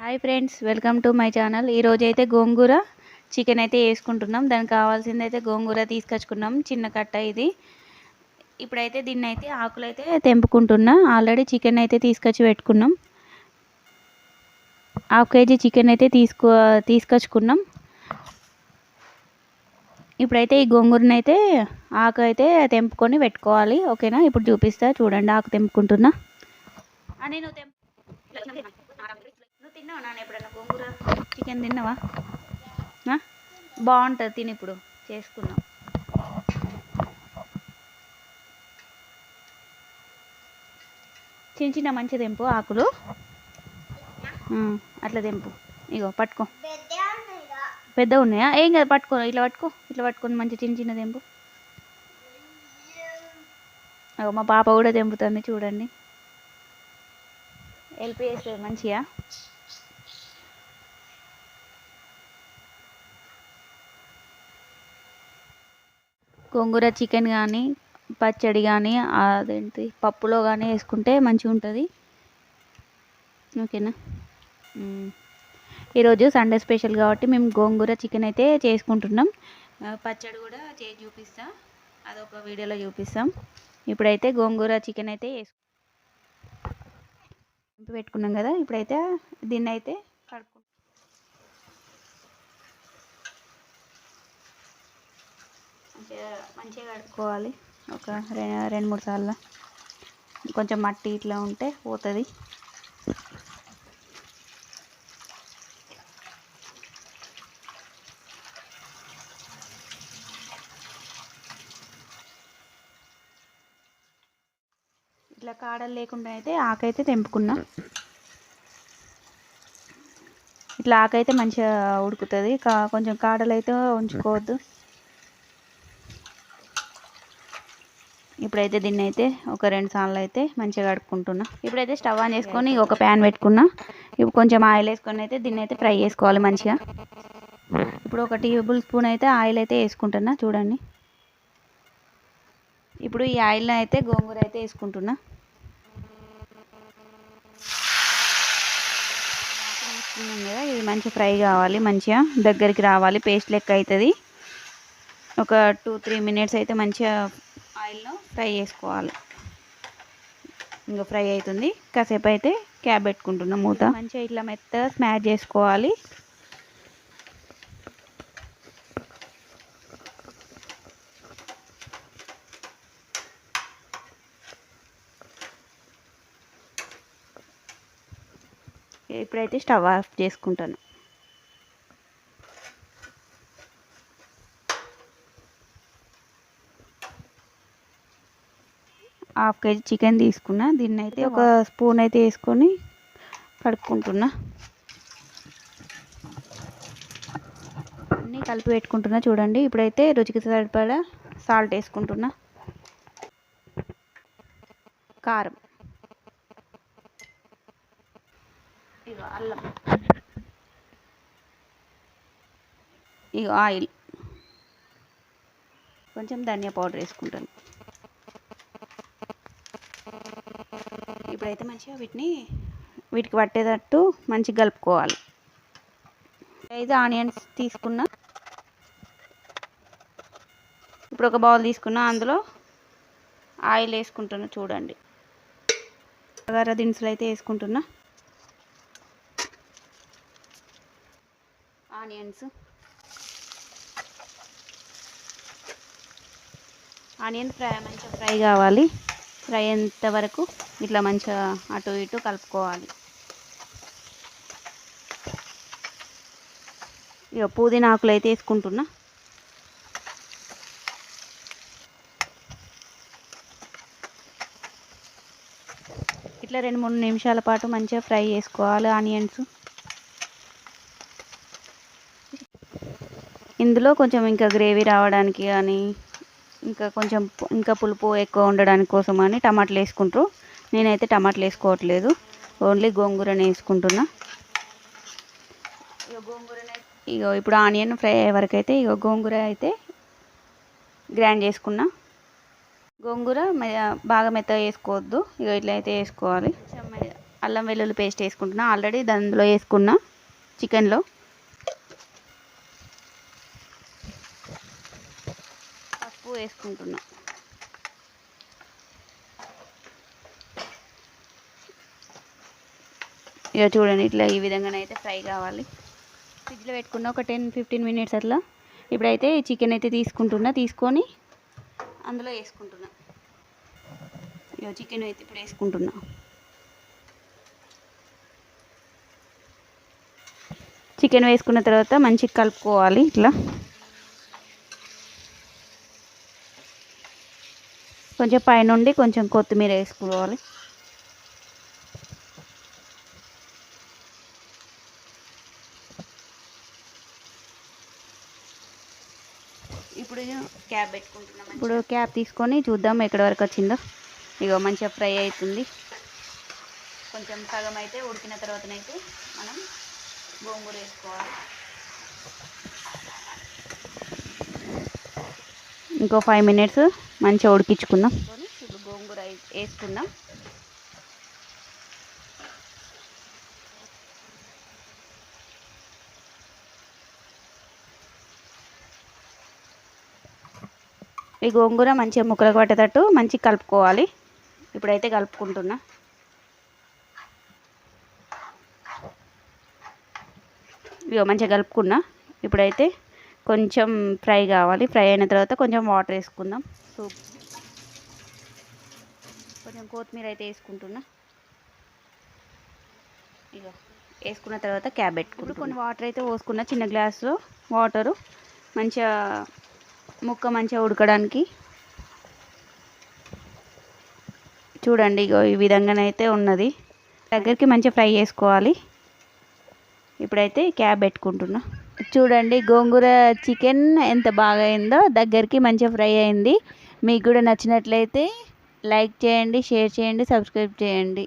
Hi friends welcome to my channel. ఈరోజు అయితే గోంగూర chicken అయితే వేసుకుంటున్నాం. దానికి కావాల్సింది అయితే గోంగూర తీసుకొచ్చుకున్నాం. చిన్న కట్ట ఇది. ఇప్పుడైతే దీన్ని అయితే ఆకులు అయితే తెంపుకుంటున్నా. ఆల్రెడీ చికెన్ అయితే తీసుకొచ్చి పెట్టుకున్నాం. హాఫ్ కేజీ చికెన్ అయితే తీసుకో తీసుకొచ్చుకున్నాం. ఇప్పుడైతే ఈ గోంగూరనైతే అయితే ఆకు అయితే తెంపుకొని పెట్టుకోవాలి. ఓకేనా? ఇప్పుడు చూపిస్తా. చూడండి ఆకు తెంపుకుంటున్నా. అని నువ్వు తెంపు తిన్నావా నాన్న ఎప్పుడన్నా గోంగూర? చికెన్ తిన్నావా? బాగుంటుంది తిని ఇప్పుడు. చేసుకున్నాం చిన్న చిన్న మంచి తెంపు ఆకులు. అట్లా తెంపు. ఇగో పట్టుకో. పెద్ద ఉన్నాయా? ఏం కదా పట్టుకో ఇట్లా పట్టుకో ఇట్లా పట్టుకొని మంచి చిన్న చిన్న తెంపు. అగో మా పాప కూడా తెంపుతుంది చూడండి. హెల్ప్ చేస్తుంది మంచిగా. గోంగూర చికెన్ కానీ పచ్చడి కానీ అదేంటి పప్పులో కానీ వేసుకుంటే మంచిగా ఉంటుంది. ఓకేనా? ఈరోజు సండే స్పెషల్ కాబట్టి మేము గోంగూర చికెన్ అయితే చేసుకుంటున్నాం. పచ్చడి కూడా చేసి చూపిస్తా. అదొక వీడియోలో చూపిస్తాం. ఇప్పుడైతే గోంగూర చికెన్ అయితే వేసు పెట్టుకున్నాం కదా? ఇప్పుడైతే దీన్ని అయితే మంచిగా మంచిగా కడుక్కోవాలి. ఒక రెండు రెండు మూడు సార్లు. కొంచెం మట్టి ఇట్లా ఉంటే పోతుంది. ఇట్లా కాడలు లేకుండా అయితే ఆకైతే తెంపుకున్నా. ఇట్లా ఆకైతే మంచిగా ఉడుకుతుంది. కా కొంచెం కాడలు అయితే ఉంచుకోవద్దు. ఇప్పుడైతే దీన్ని అయితే ఒక రెండు సార్లు అయితే మంచిగా కడుక్కుంటున్నా. ఇప్పుడైతే స్టవ్ ఆన్ చేసుకొని ఒక ప్యాన్ పెట్టుకున్నా. ఇప్పుడు కొంచెం ఆయిల్ వేసుకొని అయితే దీన్ని అయితే ఫ్రై చేసుకోవాలి మంచిగా. ఇప్పుడు ఒక టేబుల్ స్పూన్ అయితే ఆయిల్ అయితే వేసుకుంటున్నా చూడండి. ఇప్పుడు ఈ ఆయిల్లో అయితే గోంగూర అయితే వేసుకుంటున్నా. కదా ఇది మంచి ఫ్రై కావాలి మంచిగా దగ్గరికి రావాలి పేస్ట్ లెక్క అవుతుంది. ఒక టూ త్రీ మినిట్స్ అయితే మంచిగా ఆయిల్లో ఫ్రై చేసుకోవాలి. ఇంకా ఫ్రై అవుతుంది కాసేపు అయితే క్యాబ్ పెట్టుకుంటున్నాం మూత. మంచిగా ఇట్లా మెత్తగా స్మాష్ చేసుకోవాలి. ఇప్పుడైతే స్టవ్ ఆఫ్ చేసుకుంటాను. హాఫ్ కేజీ చికెన్ తీసుకున్నా. దీన్ని అయితే ఒక స్పూన్ అయితే వేసుకొని కడుక్కుంటున్నా. అన్నీ కలిపి పెట్టుకుంటున్నా చూడండి. ఇప్పుడైతే రుచికి సరిపడా సాల్ట్ వేసుకుంటున్నా. కారం. ఇగో అల్లం. ఇగో ఆయిల్. కొంచెం ధనియా పౌడర్ వేసుకుంటాను. ఇప్పుడైతే మంచిగా వీటిని వీటికి పట్టేటట్టు మంచిగా కలుపుకోవాలి. ఐదు ఆనియన్స్ తీసుకున్నా. ఇప్పుడు ఒక బౌల్ తీసుకున్నా అందులో ఆయిల్ వేసుకుంటున్నా చూడండి. బగార దినుసులు అయితే వేసుకుంటున్నా. ఆనియన్స్. ఆనియన్ ఫ్రై మంచిగా ఫ్రై కావాలి. ఫ్రై ఎంతవరకు ఇట్లా మంచిగా అటు ఇటు కలుపుకోవాలి. ఇక పుదీనా ఆకులు అయితే వేసుకుంటున్నా. ఇట్లా రెండు మూడు నిమిషాల పాటు మంచిగా ఫ్రై చేసుకోవాలి ఆనియన్స్. ఇందులో కొంచెం ఇంకా గ్రేవీ రావడానికి కానీ ఇంకా కొంచెం ఇంకా పులుపు ఎక్కువ ఉండడానికి కోసం అని టమాటాలు వేసుకుంటారు. నేనైతే టమాటాలు వేసుకోవట్లేదు. ఓన్లీ గోంగూరని వేసుకుంటున్నా. ఇక గోంగూర ఇగో ఇప్పుడు ఆనియన్ ఫ్రై అయ్యే వరకు అయితే ఇగో గోంగూర అయితే గ్రైండ్ చేసుకున్నా. గోంగూర బాగా మెత్తగా వేసుకోవద్దు. ఇక ఇట్లా అయితే వేసుకోవాలి. అల్లం వెల్లుల్లి పేస్ట్ వేసుకుంటున్నా. ఆల్రెడీ దానిలో వేసుకున్నా. చికెన్లో. పసుపు వేసుకుంటున్నా. ఇక చూడండి ఇట్లా ఈ విధంగానైతే ఫ్రై కావాలి. ఫ్రిడ్జ్లో పెట్టుకున్న ఒక టెన్ ఫిఫ్టీన్ మినిట్స్ అట్లా. ఇప్పుడైతే చికెన్ అయితే తీసుకుంటున్నా తీసుకొని అందులో వేసుకుంటున్నా. ఇక చికెన్ అయితే ఇప్పుడు వేసుకుంటున్నా. చికెన్ వేసుకున్న తర్వాత మంచిగా కలుపుకోవాలి ఇట్లా. కొంచెం పైనుండి కొంచెం కొత్తిమీర వేసుకోవాలి ఇప్పుడు క్యాప్ పెట్టుకుంటున్నాం ఇప్పుడు క్యాప్ తీసుకొని చూద్దాం ఎక్కడి వరకు వచ్చిందో. ఇగో మంచిగా ఫ్రై అవుతుంది కొంచెం సగం అయితే ఉడికిన తర్వాతనైతే మనం గోంగూర వేసుకోవాలి. ఇంకో ఫైవ్ మినిట్స్ మంచిగా ఉడికించుకుందాం. ఇప్పుడు గోంగూర వేసుకుందాం. ఈ గోంగూర మంచిగా ముక్కలకు పట్టేటట్టు మంచిగా కలుపుకోవాలి. ఇప్పుడైతే కలుపుకుంటున్నా. ఇగో మంచిగా కలుపుకున్నా. ఇప్పుడైతే కొంచెం ఫ్రై కావాలి. ఫ్రై అయిన తర్వాత కొంచెం వాటర్ వేసుకుందాం. సూప్. కొంచెం కొత్తిమీర అయితే వేసుకుంటున్నా. ఇగో వేసుకున్న తర్వాత క్యాబ్ పెట్టుకుంటూ కొన్ని వాటర్ అయితే పోసుకున్నా. చిన్న గ్లాసులో వాటరు. మంచిగా ముక్క మంచిగా ఉడకడానికి. చూడండి ఇగో ఈ విధంగానైతే ఉన్నది. దగ్గరికి మంచిగా ఫ్రై చేసుకోవాలి. ఇప్పుడైతే క్యాబ్ పెట్టుకుంటున్నా. చూడండి గోంగూర చికెన్ ఎంత బాగా అయిందో దగ్గరికి మంచిగా ఫ్రై అయింది. మీకు కూడా నచ్చినట్లయితే లైక్ చేయండి షేర్ చేయండి సబ్స్క్రైబ్ చేయండి.